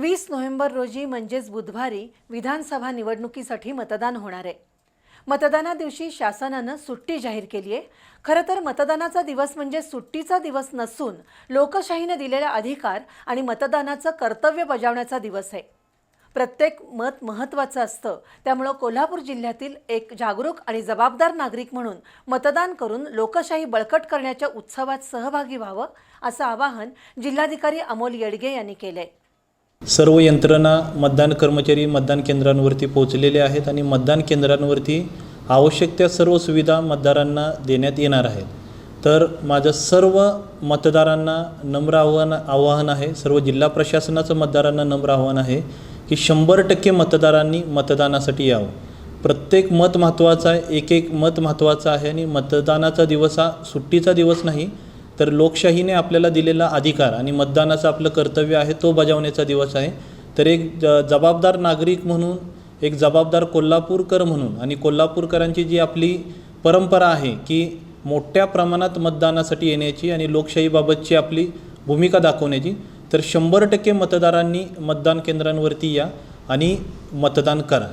वीस नोव्हेंबर रोजी म्हणजेच बुधवारी विधानसभा निवडणुकीसाठी मतदान होणार आहे. मतदाना दिवशी शासनानं सुट्टी जाहीर केली आहे. खरं तर मतदानाचा दिवस म्हणजे सुट्टीचा दिवस नसून लोकशाहीनं दिलेला अधिकार आणि मतदानाचं कर्तव्य बजावण्याचा दिवस आहे. प्रत्येक मत महत्त्वाचं असतं. त्यामुळं कोल्हापूर जिल्ह्यातील एक जागरूक आणि जबाबदार नागरिक म्हणून मतदान करून लोकशाही बळकट करण्याच्या उत्सवात सहभागी व्हावं असं आवाहन जिल्हाधिकारी अमोल येडगे यांनी केलं आहे सर्व यंत्रणा मतदान कर्मचारी मतदान केंद्रांवरती पोहोचलेले आहेत आणि मतदान केंद्रांवरती आवश्यक त्या सर्व सुविधा मतदारांना देण्यात येणार आहेत. तर माझं सर्व मतदारांना नम्र आव्हान आवाहन आहे सर्व जिल्हा प्रशासनाचं मतदारांना नम्र आव्हान आहे की शंभर टक्के मतदारांनी मतदानासाठी यावं. प्रत्येक मत महत्त्वाचं आहे एक एक मत महत्त्वाचं आहे आणि मतदानाचा दिवस हा सुट्टीचा दिवस नाही तर लोकशाहीने आपल्याला दिलेला अधिकार आणि मतदानाचं आपलं कर्तव्य आहे तो बजावण्याचा दिवस आहे. तर एक ज जबाबदार नागरिक म्हणून एक जबाबदार कोल्हापूरकर म्हणून आणि कोल्हापूरकरांची जी आपली परंपरा आहे की मोठ्या प्रमाणात मतदानासाठी येण्याची आणि लोकशाहीबाबतची आपली भूमिका दाखवण्याची तर शंभर टक्के मतदारांनी मतदान केंद्रांवरती या आणि मतदान करा.